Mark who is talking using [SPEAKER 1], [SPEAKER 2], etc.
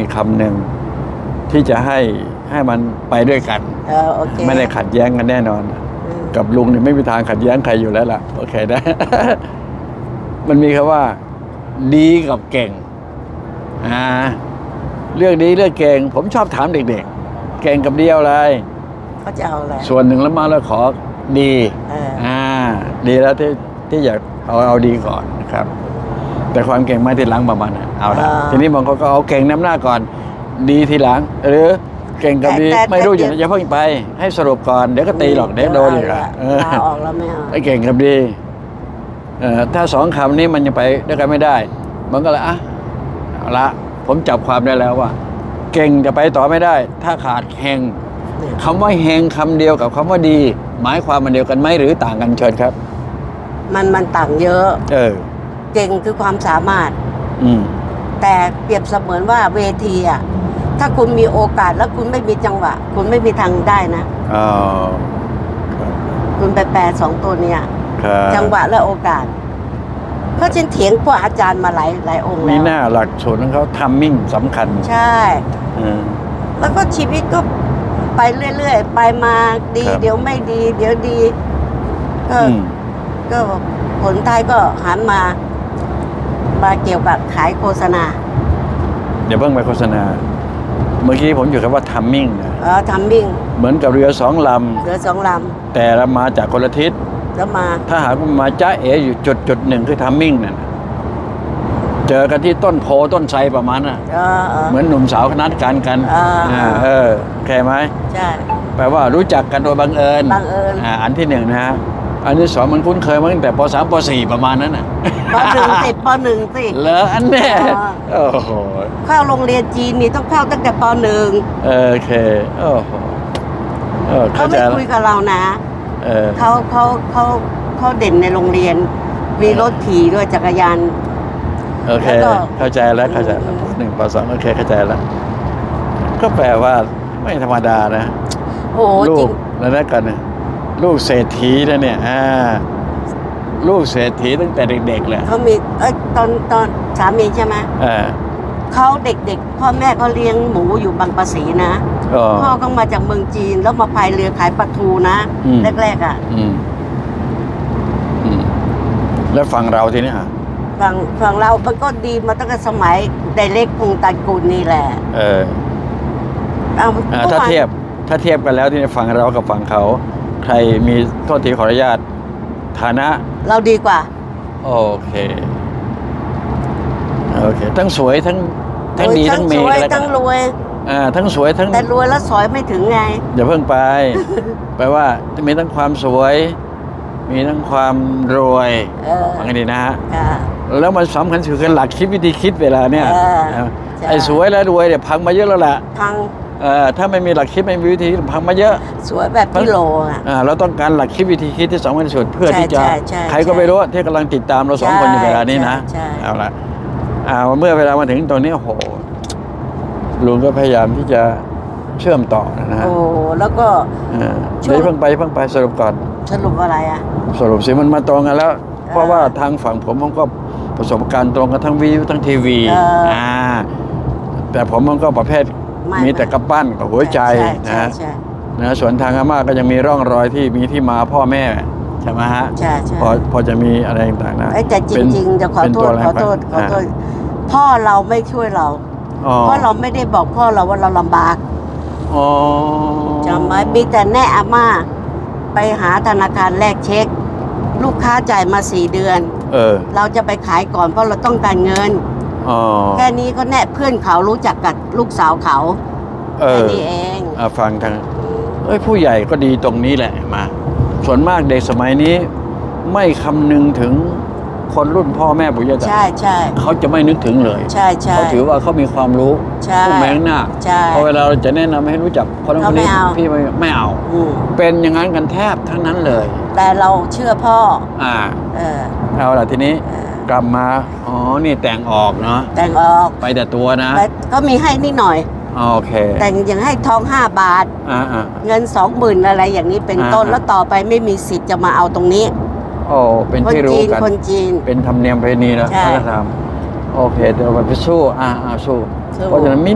[SPEAKER 1] มีคำหนึ่งที่จะให้ให้มันไปด้วยกัน
[SPEAKER 2] เออโอเค
[SPEAKER 1] ไม่ได้ขัดแย้งกันแน่นอน
[SPEAKER 2] อืม
[SPEAKER 1] กับลุงเนี่ยไม่มีทางขัดแย้งใครอยู่แล้วล่ะ โอเคนะ มันมีคำว่า ดีกับเก่งอ่าเรื่องดีเรื่องเก่ง ผมชอบถามเด็กๆ เก่งกับดีเอาอะไร
[SPEAKER 2] เขาจะเอาอะไร
[SPEAKER 1] ส่วนหนึ่งแล้วมาแล้วขอดี
[SPEAKER 2] เออ
[SPEAKER 1] อ่า ดีแล้วที่ที่อยากเอาเอาดีก่อนนะครับ แต่ความเก่งมาทีหลังประมาณนั้นเอาละทีนี้บางคนก็เอาเก่งน้ำหน้าก่อน ดีทีหลัง หรือเก่งกับดีไม่รู้อยู่จะเพิ่งไป ให้สรุปก่อนเดี๋ยวก็ตีหรอกเดี๋ยวโดนอีกอะเออ
[SPEAKER 2] ลาออกแล้วไม่เอา
[SPEAKER 1] ไอ้เก่งกับดีเอ่อถ้าสองคำนี้มันยังไปด้วยกันไม่ได้ มันก็เลยอะเอาละ ผมจับความได้แล้วว่า เก่งจะไปต่อไม่ได้ ถ้าขาดเฮงคำว่าเฮงคำเดียวกับคำว่าดี หมายความมันเดียวกันไหมหรือต่างกันเชิญครับ
[SPEAKER 2] มันมันต่างเยอะ
[SPEAKER 1] เออ
[SPEAKER 2] เก่งคือความสามารถ
[SPEAKER 1] อืม
[SPEAKER 2] แต่เปรียบเสมือนว่าเวทีอะถ้าคุณมีโอกาสแล้วคุณไม่มีจังหวะ คุณไม่มีทางได้นะ
[SPEAKER 1] อ๋อ
[SPEAKER 2] คุณไปแปลสองตัวเนี่ย
[SPEAKER 1] ครับ
[SPEAKER 2] จังหวะและโอกาส เพราะฉันเถียงพวกอาจารย์มาหลายหลายองค์
[SPEAKER 1] มี
[SPEAKER 2] แล้ว
[SPEAKER 1] หน้าหลักสูตรของเขาทัมมิ่งสำคัญ
[SPEAKER 2] ใช่
[SPEAKER 1] อืม
[SPEAKER 2] แล้วก็ชีวิตก็ไปเรื่อยๆ ไปมาดี
[SPEAKER 1] ครับ
[SPEAKER 2] เดี๋ยวไม่ดี เดี๋ยวดี ก็
[SPEAKER 1] อืม
[SPEAKER 2] ก็ผลท้ายก็หันมา มาเกี่ยวกับขายโฆษณา
[SPEAKER 1] เดี๋ยวเพิ่งไปโฆษณา เมื่อกี้ผมอยู่กับว่าทัมมิ่งนะ
[SPEAKER 2] เออทำมิ่ง
[SPEAKER 1] เหมือนกับเรือสองล
[SPEAKER 2] เหลือสองลำ
[SPEAKER 1] แต่ละมาจากคนละทิศำ
[SPEAKER 2] แล้วมา
[SPEAKER 1] ถ้าหากว่ามาจ้าเออยู่จุดจุดหนึ่งคือทัมมิ่งนั่นน่ะเจอกันที่ต้นโพต้นไทรประมาณน่ะ
[SPEAKER 2] เออเออ
[SPEAKER 1] เหมือนหนุ่มสาวนัดกันกัน
[SPEAKER 2] อ่า
[SPEAKER 1] อ่าเออโอเคไหม
[SPEAKER 2] ใช่
[SPEAKER 1] แปลว่ารู้จักกันโดยบังเอิญ
[SPEAKER 2] บังเอิญ
[SPEAKER 1] อ่าอันที่หนึ่งนะฮะ อันที่สองมันคุ้นเคยมาตั้งแต่ปสามปสี่ประมาณนั้นน่ะ
[SPEAKER 2] ปหนึ่งสิปหนึ่งสิ
[SPEAKER 1] เหรออันเนี้ย
[SPEAKER 2] อ่า
[SPEAKER 1] โอ้โห
[SPEAKER 2] เข้าโรงเรียนจีนนี่ต้องเข้าตั้งแต่ปหนึ่ง
[SPEAKER 1] โอเคโอ้โหเออ
[SPEAKER 2] เขา
[SPEAKER 1] เข้าใจ
[SPEAKER 2] ไม่
[SPEAKER 1] แล้ว
[SPEAKER 2] คุยกับเรานะ
[SPEAKER 1] เออ
[SPEAKER 2] เขาเขาเขาเขาเด่นในโรงเรียน มีรถขี่ด้วยจักรยาน
[SPEAKER 1] โอเค
[SPEAKER 2] แล้วก็
[SPEAKER 1] เข้าใจแล้วเข้าใจแล้ว
[SPEAKER 2] อืม
[SPEAKER 1] ปหนึ่งปสองโอเคเข้าใจแล้ว ก็แปลว่าไม่ธรรมดานะ
[SPEAKER 2] โอ้โห
[SPEAKER 1] ลู
[SPEAKER 2] จริ
[SPEAKER 1] ก
[SPEAKER 2] ง
[SPEAKER 1] แล้วนั่นกันนะ ลูกเศรษฐีนะเนี่ยอ่าลูกเศรษฐีตั้งแต่เด็กๆเลย
[SPEAKER 2] เขามีเอ้ยตอนตอนสามีใช่ไหม
[SPEAKER 1] อ่า
[SPEAKER 2] เขาเด็กๆ พ่อแม่เขาเลี้ยงหมูอยู่บางปะสีนะ
[SPEAKER 1] ก็
[SPEAKER 2] พ่อเขามาจากเมืองจีนแล้วมาพายเรือขายปลาทูนะ
[SPEAKER 1] อืม
[SPEAKER 2] แรกๆอะ
[SPEAKER 1] อืมอืมแล้วฝั่งเราทีนี้อะ
[SPEAKER 2] ฝั่งฝั่งเรามันก็ดีมาตั้งแต่สมัยไดเล็กพงตระกูลนี่แหละ
[SPEAKER 1] เออ
[SPEAKER 2] เอา
[SPEAKER 1] อ่า
[SPEAKER 2] มื่อ
[SPEAKER 1] ถ้าว
[SPEAKER 2] น
[SPEAKER 1] เทียบ ถ้าเทียบกันแล้วที่ฝั่งเรากับฝั่งเขา ใครมีโทษทีขออนุญาตฐานะ
[SPEAKER 2] เราดีกว่า
[SPEAKER 1] โอเค โอเค ทั้งสวยทั้งทั้งดี
[SPEAKER 2] โอ้ย
[SPEAKER 1] ทั้งมี
[SPEAKER 2] สวย
[SPEAKER 1] กันแล้วกั
[SPEAKER 2] ทั้
[SPEAKER 1] น
[SPEAKER 2] งรวย
[SPEAKER 1] อ่าทั้งสวยทั้ง
[SPEAKER 2] แต่รวยแล้วสอยไม่ถึงไง
[SPEAKER 1] อย่าเพิ่งไป แปลว่ามีทั้งความสวย มีทั้งความรวย
[SPEAKER 2] เออ
[SPEAKER 1] ฟังให้ดีนะฮะ
[SPEAKER 2] ค่ะ
[SPEAKER 1] แล้วมันสำคัญคือหลักคิดวิธีคิดเวลาเนี่ย
[SPEAKER 2] เออ
[SPEAKER 1] เออ
[SPEAKER 2] ใช่
[SPEAKER 1] ไอ้สวยและรวยเนี่ยพังมาเยอะแล้วล่ะ
[SPEAKER 2] พัง
[SPEAKER 1] เออ ถ้าไม่มีหลักคิดไม่มีวิธีคิดพังมาเยอะ
[SPEAKER 2] สวยแบบพี่โลอะ
[SPEAKER 1] อ่าเราต้องการหลักคิดวิธีคิดที่สำคัญที่สุดเพื่อ
[SPEAKER 2] ใช่
[SPEAKER 1] ที่จะ
[SPEAKER 2] ใช่ใช่
[SPEAKER 1] ใครก็ไม่รู้ที่กำลังติดตามเราสอง
[SPEAKER 2] ใช่
[SPEAKER 1] คนอยู่เวลานี้นะ
[SPEAKER 2] ใช่ใช่
[SPEAKER 1] เอาละอ่าเมื่อเวลามาถึงตรงนี้โอ้โหลุงก็พยายามที่จะเชื่อมต่อนะฮะ
[SPEAKER 2] โอ้แล้วก็
[SPEAKER 1] เออ
[SPEAKER 2] ช่วง
[SPEAKER 1] เดี๋ยวเพิ่งไปเพิ่งไปสรุปก่อน
[SPEAKER 2] สรุปอะไรอะ
[SPEAKER 1] สรุปสิมันมาตรงกันแล้ว เพราะว่าทางฝั่งผมผมก็ประสบการณ์ตรงกันทั้งวิวทั้งทีวี
[SPEAKER 2] เอออ่่า
[SPEAKER 1] แต่ผมมันก็ประเภท
[SPEAKER 2] ไม่
[SPEAKER 1] มีแต่กระปั้นกับหัวใจ
[SPEAKER 2] ใช่
[SPEAKER 1] นะ
[SPEAKER 2] ใช่
[SPEAKER 1] นะส่วนทางอาม่าก็ยังมีร่องรอยที่มีที่มาพ่อแม่ใช่ไหมฮะ
[SPEAKER 2] ใช่ใช่
[SPEAKER 1] พอพอจะมีอะไรต่างๆนะ
[SPEAKER 2] เอ้ยแต่จ
[SPEAKER 1] เป็น
[SPEAKER 2] ริงๆจะขอ
[SPEAKER 1] เป็น
[SPEAKER 2] โท
[SPEAKER 1] ตัว
[SPEAKER 2] ษ
[SPEAKER 1] แรง
[SPEAKER 2] ขอโทษ
[SPEAKER 1] ไป
[SPEAKER 2] ขอโทษพ่อเราไม่ช่วยเรา
[SPEAKER 1] อ๋อ
[SPEAKER 2] เพราะเราไม่ได้บอกพ่อเราว่าเราลำบาก
[SPEAKER 1] อ๋อ
[SPEAKER 2] จำไหมมีแต่แน่อาม่า ไปหาธนาคารแลกเช็ค ลูกค้าจ่ายมาสี่เดือน
[SPEAKER 1] เออ
[SPEAKER 2] เราจะไปขายก่อนเพราะเราต้องการเงิน
[SPEAKER 1] อ๋อ
[SPEAKER 2] แค่นี้ก็แน่เพื่อนเขารู้จักกับลูกสาวเขา
[SPEAKER 1] เอ
[SPEAKER 2] แค่
[SPEAKER 1] อ
[SPEAKER 2] นี้เอง
[SPEAKER 1] อะฟังทางเอ้ยผู้ใหญ่ก็ดีตรงนี้แหละมา ส่วนมากเด็กสมัยนี้ ไม่คำนึงถึงคนรุ่นพ่อแม่ปุญญาตา
[SPEAKER 2] ใช่ใช่
[SPEAKER 1] เขาจะไม่นึกถึงเลย
[SPEAKER 2] ใช่ใช่
[SPEAKER 1] เขาถือว่าเขามีความรู้
[SPEAKER 2] ใช่
[SPEAKER 1] ผู้แมงหน้า
[SPEAKER 2] ใช่
[SPEAKER 1] พอเวลาเราจะแนะนำให้รู้จักคนนั้นคนนี้
[SPEAKER 2] เขาไม่เอา
[SPEAKER 1] พี่ไม่ไม่เอา
[SPEAKER 2] อืม
[SPEAKER 1] เป็นอย่างนั้นกันแทบทั้งนั้นเลย
[SPEAKER 2] แต่เราเชื่อพ่อ
[SPEAKER 1] อ่า
[SPEAKER 2] เออ
[SPEAKER 1] เอาล่ะทีนี้
[SPEAKER 2] เออ ก
[SPEAKER 1] ลับมา อ๋อ นี่แต่งออกเนาะ
[SPEAKER 2] แต่งออก
[SPEAKER 1] ไปแต่ตัวนะ
[SPEAKER 2] แต่ก็มีให้นิดหน่อย
[SPEAKER 1] โอเค
[SPEAKER 2] แต่งอย่างให้ทองห้าบาท
[SPEAKER 1] อ่าอ่า
[SPEAKER 2] เงินสองหมื่นอะไรอย่างนี้เป็นต้น
[SPEAKER 1] อ่า
[SPEAKER 2] แล้วต่อไปไม่มีสิทธิ์จะมาเอาตรงนี้
[SPEAKER 1] โอ้เป็น
[SPEAKER 2] คน
[SPEAKER 1] ที่รู้
[SPEAKER 2] จีน
[SPEAKER 1] กัน
[SPEAKER 2] คนจีน
[SPEAKER 1] เป็นธรรมเนียมประเพณีนะ
[SPEAKER 2] ใช่
[SPEAKER 1] วัฒนธรรมโอเค เดี๋ยวเราไปสู้อ่าอ่าสู้
[SPEAKER 2] สู้
[SPEAKER 1] เพราะฉะนั้นมิ